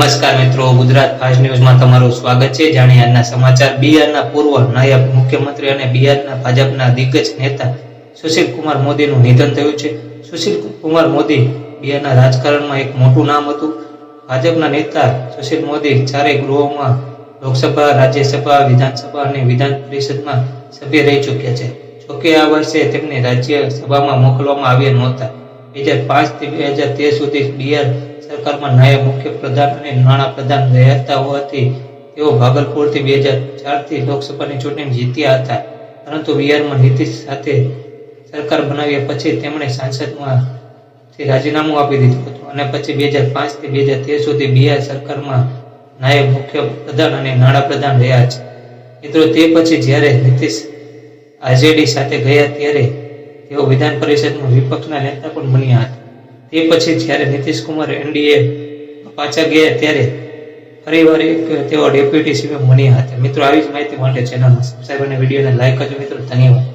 નમસ્કાર મિત્રો, ગુજરાત ફાસ્ટ ન્યૂઝમાં તમારું સ્વાગત છે. જાણીએ આજના સમાચાર. બિહારના પૂર્વ નાયબ મુખ્યમંત્રી અને બિહારના ભાજપના દિગ્ગજ નેતા સુશીલ કુમાર મોદીનું નિધન થયું છે. સુશીલ કુમાર મોદી બિહારના રાજકારણમાં એક મોટું નામ હતું. ભાજપના નેતા સુશીલ મોદી ચારેય ગૃહોમાં લોકસભા, રાજ્યસભા, વિધાનસભા અને વિધાન પરિષદમાં સભ્ય રહી ચૂક્યા છે. જોકે આ વર્ષે તેમને રાજ્યસભામાં મોકલવામાં આવ્યા નહોતા. બે હજાર પાંચથી બે હજાર તેર સુધી બિહાર સરકારમાં નાયબ મુખ્ય પ્રધાન અને નાણાં પ્રધાન રહેતા હોવાથી તેઓ ભાગલપુરથી બે હજાર ચારથી લોકસભાની ચૂંટણી જીત્યા હતા. પરંતુ બિહારમાં નીતિશ સાથે સરકાર બનાવ્યા પછી તેમણે સાંસદમાં રાજીનામું આપી દીધું હતું. અને પછી બે હજાર પાંચથી બે હજાર તેર સુધી બિહાર સરકારમાં નાયબ મુખ્ય પ્રધાન અને નાણાં પ્રધાન રહ્યા છે. મિત્રો, તે પછી જ્યારે નીતિશ આરજેડી સાથે ગયા ત્યારે તેઓ વિધાન પરિષદમાં વિપક્ષના નેતા પણ બન્યા હતા. તે પછી જ્યારે નીતિશ કુમાર એનડીએ પાછા ગયા ત્યારે ફરીવાર એક તેઓ ડેપ્યુટી સીએમ બન્યા હતા. મિત્રો, આવી જ માહિતી માટે ચેનલમાં સબસ્ક્રાઈબ અને વિડીયોને લાઈક કરજો મિત્રો. ધન્યવાદ.